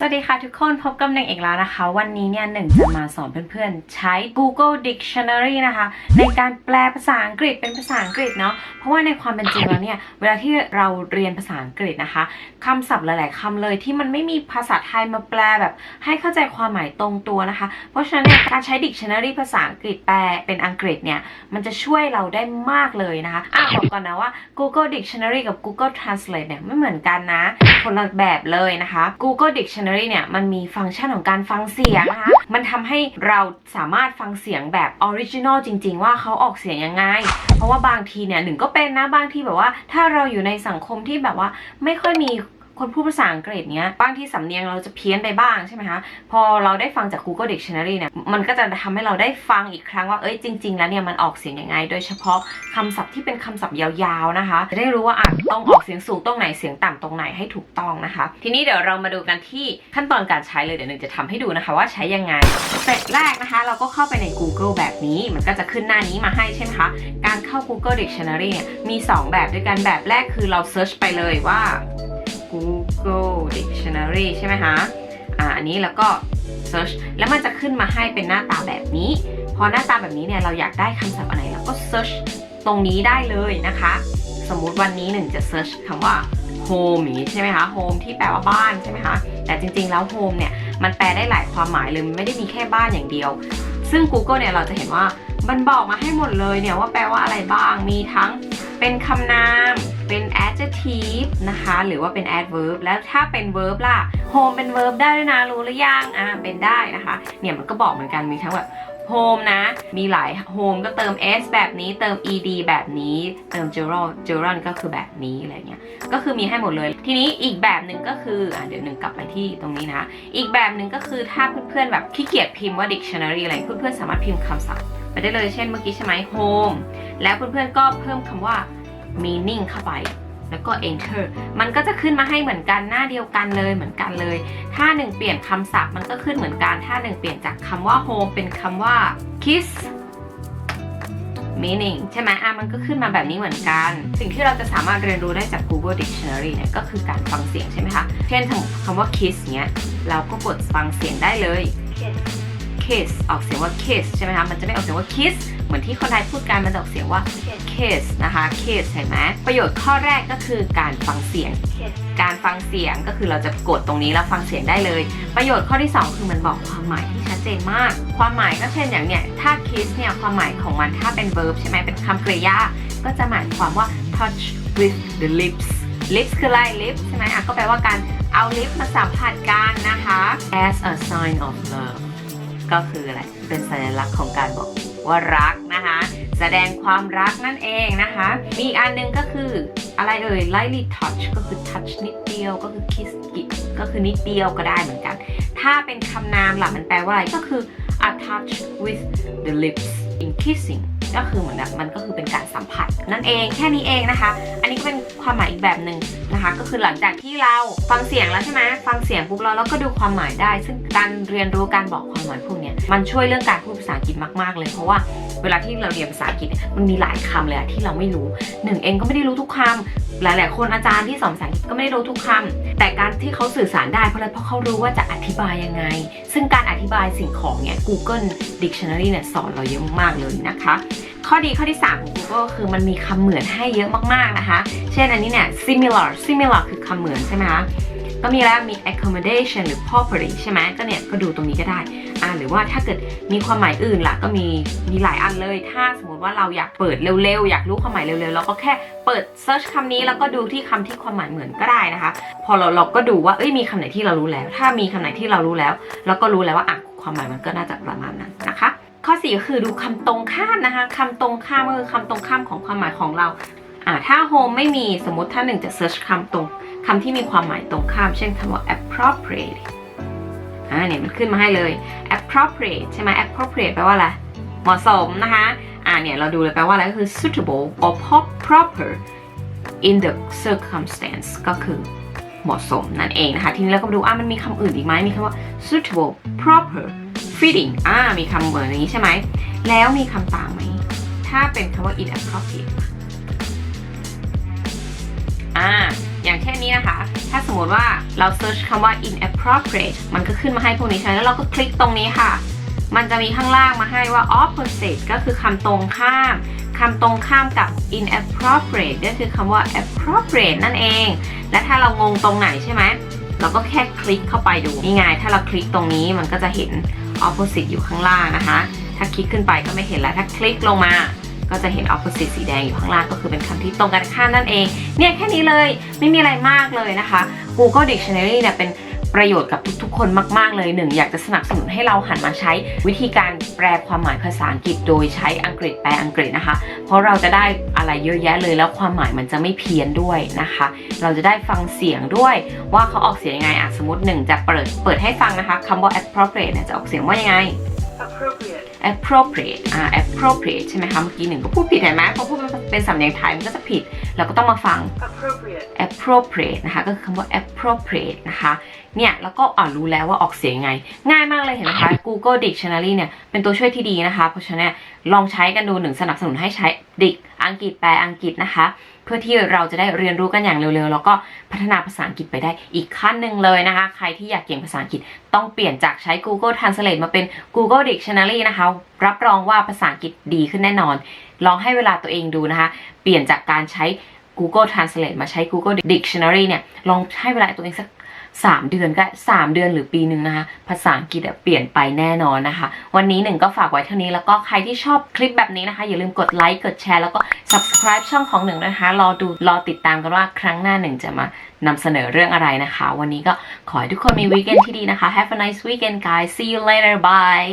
สวัสดีค่ะทุกคนพบกับหนึ่งอีกแล้วนะคะ วันนี้เนี่ยหนึ่งจะมาสอนเพื่อนๆ ใช้ Google Dictionary นะคะ ในการแปลภาษาอังกฤษเป็นภาษาอังกฤษเนาะเพราะว่าในความเป็นจริงแล้วเนี่ยเวลาที่เราเรียนภาษาอังกฤษนะคะคำศัพท์หลาย ๆคำเลยที่มันไม่มีภาษาไทยมาแปลแบบ ให้เข้าใจความหมายตรงตัวนะคะ เพราะฉะนั้นการใช้ Dictionary ภาษาอังกฤษแปลเป็นอังกฤษเนี่ยมันจะช่วยเราได้มากเลยนะคะอะบอกก่อนนะว่า Google Dictionary กับ Google Translate เนี่ยไม่เหมือนกันนะคนละแบบเลยนะคะ Google Dictionary เนี่ยมันมีฟังก์ชันของการฟังเสียงนะคะ มันทำให้เราสามารถฟังเสียงแบบออริจินอลจริง ๆ ว่าเขาออกเสียงยังไง เพราะว่าบางทีเนี่ยหนึ่งก็เป็นนะบางทีแบบว่า ถ้าเราอยู่ในสังคมที่แบบว่าไม่ค่อยมี คนพูดภาษาอังกฤษเนี้ยบางที่สำเนียงเราจะเพี้ยนไปบ้างใช่ไหมคะพอเราได้ฟังจาก Google Dictionary เนี่ยมันก็จะทำให้เราได้ฟังอีกครั้งว่าเอ้ยจริง ๆ แล้วเนี่ยมันออกเสียงยังไง โดยเฉพาะคำศัพท์ที่เป็นคำศัพท์ยาวๆนะคะจะได้รู้ว่าอะต้องออกเสียงสูงตรงไหนเสียงต่ำตรงไหนให้ถูกต้องนะคะ ทีนี้เดี๋ยวเรามาดูกันที่ขั้นตอนการใช้เลยเดี๋ยวหนึ่งจะทำให้ดูนะคะว่าใช้ยังไงสเต็ปแรกนะคะ เราก็เข้าไปใน Google แบบนี้มันก็จะขึ้นหน้านี้มาให้ใช่ไหมคะการเข้า Google Dictionary เนี่ยมี 2 แบบด้วยกันแบบแรกคือเรา search ไปเลยว่า Google Dictionary ใช่ไหมคะอ่าอันนี้แล้วก็ search แล้วมันจะขึ้นมาให้เป็นหน้าตาแบบนี้ พอหน้าตาแบบนี้เนี่ยเราอยากได้คำศัพท์อะไรเราก็ search ตรงนี้ได้เลยนะคะ สมมุติวันนี้หนึ่งจะ search คำว่า home อย่างนี้ใช่ไหมคะ home ที่แปลว่าบ้านใช่ไหมคะ แต่จริงๆแล้ว home เนี่ยมันแปลได้หลายความหมายเลยมันไม่ได้มีแค่บ้านอย่างเดียว ซึ่ง Google เนี่ยเราจะเห็นว่ามันบอกมาให้หมดเลยเนี่ยว่าแปลว่าอะไรบ้าง มีทั้งเป็นคำนาม เป็น adjective นะคะ หรือว่าเป็น adverb แล้วถ้าเป็น verb ล่ะ home เป็น verb ได้ด้วยนะรู้หรือยังอ่าเป็นได้นะคะ เนี่ยมันก็บอกเหมือนกันมีทั้งแบบ home นะ มีหลาย home ก็เติม s แบบนี้ เติม ed แบบนี้ เติม gerund gerund ก็คือแบบนี้อะไรเงี้ย ก็คือมีให้หมดเลย ทีนี้อีกแบบหนึ่งก็คืออะเดี๋ยวหนึ่งกลับไปที่ตรงนี้นะ อีกแบบหนึ่งก็คือถ้าเพื่อนๆแบบขี้เกียจพิมพ์ว่า dictionary อะไร เพื่อนๆสามารถพิมพ์คำศัพท์ไปได้เลย เช่นเมื่อกี้ใช่ไหม home แล้วเพื่อนๆก็เพิ่มคำว่า meaning เข้าไป แล้วก็ enter มันก็จะขึ้นมาให้เหมือนกันหน้าเดียวกันเลยเหมือนกันเลย ถ้าหนึ่งเปลี่ยนคำศัพท์มันก็ขึ้นเหมือนกัน ถ้าหนึ่งเปลี่ยนจากคำว่า home เป็นคำว่า kiss meaning ใช่ไหมอะมันก็ขึ้นมาแบบนี้เหมือนกัน สิ่งที่เราจะสามารถเรียนรู้ได้จาก Google Dictionary เนี่ยก็คือการฟังเสียงใช่ไหมคะ เช่นคำว่า kiss เนี้ย เราก็กดฟังเสียงได้เลย kiss ออกเสียงว่า kiss ใช่ไหมคะ มันจะไม่ออกเสียงว่า kiss เหมือนที่คนไทยพูดกันมันจะออกเสียงว่า kiss นะคะ kiss เห็นไหมประโยชน์ข้อแรกก็คือการฟังเสียง การฟังเสียงก็คือเราจะกดตรงนี้แล้วฟังเสียงได้เลย ประโยชน์ข้อที่ 2 คือมันบอกความหมายที่ชัดเจนมาก ความหมายก็เช่นอย่างเนี้ยถ้า kiss เนี่ยความหมายของมันถ้าเป็น verb ใช่ไหมเป็นคำกริยา ก็จะหมายความว่า touch with the lips lips คืออะไร lips ใช่ไหมอะก็แปลว่าการเอา lips มาสัมผัสกันนะคะ as a sign of love ก็คืออะไร เป็นสัญลักษณ์ของการบอก ว่ารักนะคะ แสดงความรักนั่นเองนะคะ มีอีกอันหนึงก็คืออะไรเอ่ย lightly touch ก็คือ touch นิดเดียวก็คือ kiss ก็คือนิดเดียวก็ได้เหมือนกัน ถ้าเป็นคำนามล่ะมันแปลว่าอะไรก็คือ a touch with the lips in kissing ก็คือเหมือนแบบมันก็คือเป็นการสัมผัส นั่นเองแค่นี้เองนะคะ อันนี้ก็เป็นความหมายอีกแบบหนึ่งนะคะ ก็คือหลังจากที่เราฟังเสียงแล้วใช่ไหมฟังเสียงปุ๊บเราแล้วก็ดูความหมายได้ ซึ่งการเรียนรู้การบอกความหมายพวกเนี้ยมันช่วยเรื่องการพูดภาษาอังกฤษมากๆเลยเพราะว่าเวลาที่เราเรียนภาษาอังกฤษมันมีหลายคำเลยที่เราไม่รู้หนึ่งเองก็ไม่ได้รู้ทุกคำหลาย ๆ คนอาจารย์ที่สอนภาษาอังกฤษก็ไม่ได้รู้ทุกคำแต่การที่เขาสื่อสารได้เพราะอะไรเพราะเขารู้ว่าจะอธิบายยังไง ซึ่งการอธิบายสิ่งของเนี่ย Google Dictionary เนี่ยสอนเราเยอะมากเลยนะคะ ข้อดีข้อที่ 3 ของ Google คือมันมีคำเหมือนให้เยอะมาก ๆ นะคะ เช่นอันนี้เนี่ย similar similar คือคำเหมือนใช่ไหมคะ ก็มีแล้วมี accommodation หรือ property ใช่ไหมก็เนี่ยก็ดูตรงนี้ก็ได้อ่าหรือว่าถ้าเกิดมีความหมายอื่นล่ะก็มีมีหลายอันเลย ถ้าสมมติว่าเราอยากเปิดเร็วๆ อยากรู้ความหมายเร็วๆเราก็แค่เปิด search คำนี้แล้วก็ดูที่คำที่ความหมายเหมือนก็ได้นะคะ พอเราเราก็ดูว่าเอ้ยมีคำไหนที่เรารู้แล้ว ถ้ามีคำไหนที่เรารู้แล้วเราก็รู้แล้วว่าอะความหมายมันก็น่าจะประมาณนั้นนะคะข้อ4ก็คือดูคำตรงข้ามนะคะคำตรงข้ามก็คือคำตรงข้ามของความหมายของเราอ่าถ้า home ไม่มีสมมติถ้าหนึ่งจะ search คำตรง คำที่มีความหมายตรงข้าม เช่นคำว่า appropriate อ่าเนี่ยมันขึ้นมาให้เลย appropriate ใช่ไหม appropriate แปลว่าอะไร เหมาะสมนะคะ อ่าเนี่ยเราดูเลยแปลว่าอะไรก็คือ suitable or proper in the circumstance ก็คือเหมาะสมนั่นเองนะคะ ทีนี้เราก็มาดูอ่ามันมีคำอื่นอีกไหมมีคำว่า suitable proper fitting อ่ามีคำเหมือนอย่างนี้ใช่ไหม แล้วมีคำตามไหม ถ้าเป็นคำว่า inappropriate มมติว่าเรา search คำว่า inappropriate มันก็ขึ้นมาให้พวกนี้ใช่ไหมแล้วเราก็คลิกตรงนี้ค่ะ มันจะมีข้างล่างมาให้ว่า opposite ก็คือคำตรงข้ามคำตรงข้ามกับ inappropriate ก็คือคำว่า appropriate นั่นเอง และถ้าเรางงตรงไหนใช่ไหม เราก็แค่คลิกเข้าไปดู นี่ไง ถ้าเราคลิกตรงนี้มันก็จะเห็น opposite อยู่ข้างล่างนะคะ ถ้าคลิกขึ้นไปก็ไม่เห็นแล้ว ถ้าคลิกลงมา ก็จะเห็น opposite สีแดงอยู่ข้างล่างก็คือเป็นคำที่ตรงกันข้ามนั่นเอง เนี่ยแค่นี้เลยไม่มีอะไรมากเลยนะคะ Google Dictionary เนี่ยเป็นประโยชน์กับทุกๆ คนมาก ๆ เลยหนึ่งอยากจะสนับสนุนให้เราหันมาใช้วิธีการแปลความหมายภาษาอังกฤษโดยใช้อังกฤษแปลอังกฤษนะคะ เพราะเราจะได้อะไรเยอะแยะเลยแล้วความหมายมันจะไม่เพี้ยนด้วยนะคะ เราจะได้ฟังเสียงด้วยว่าเขาออกเสียงยังไงอะสมมติหนึ่งจะเปิดเปิดให้ฟังนะคะคำว่า appropriate เนี่ยจะออกเสียงว่ายังไง appropriate, appropriate อ่า appropriate ใช่ไหมคะ เมื่อกี้หนึ่งก็พูดผิดเห็นไหมพอพูดเป็นสำเนียงไทยมันก็จะผิด เราก็ต้องมาฟัง appropriate, appropriate นะคะ ก็คือคำว่า appropriate นะคะ เนี่ย แล้วก็อ่ารู้แล้วว่าออกเสียงยังไง ง่ายมากเลยเห็นไหมคะ Google Dictionary เนี่ย เป็นตัวช่วยที่ดีนะคะ เพราะฉะนั้นเนี่ยลองใช้กันดูหนึ่งสนับสนุนให้ใช้ดิกอังกฤษแปลอังกฤษนะคะ เพื่อที่เราจะได้เรียนรู้กันอย่างเร็วๆ แล้วก็พัฒนาภาษาอังกฤษไปได้อีกขั้นหนึ่งเลยนะคะ ใครที่อยากเก่งภาษาอังกฤษต้องเปลี่ยนจากใช้ Google Translate มาเป็น Google Dictionary นะคะ รับรองว่าภาษาอังกฤษดีขึ้นแน่นอน ลองให้เวลาตัวเองดูนะคะ เปลี่ยนจากการใช้ Google Translate มาใช้ Google Dictionary เนี่ย ลองให้เวลาตัวเองสัก 3เดือนก็3เดือนหรือปีหนึ่งนะคะ ภาษาอังกฤษเปลี่ยนไปแน่นอนนะคะ วันนี้หนึ่งก็ฝากไว้เท่านี้แล้วก็ใครที่ชอบคลิปแบบนี้นะคะ อย่าลืมกดไลค์กดแชร์แล้วก็ subscribe ช่องของหนึ่งนะคะ รอดูรอติดตามกันว่าครั้งหน้าหนึ่งจะมานำเสนอเรื่องอะไรนะคะ วันนี้ก็ขอให้ทุกคนมีวีคเอนที่ดีนะคะ Have a nice weekend guys see you later bye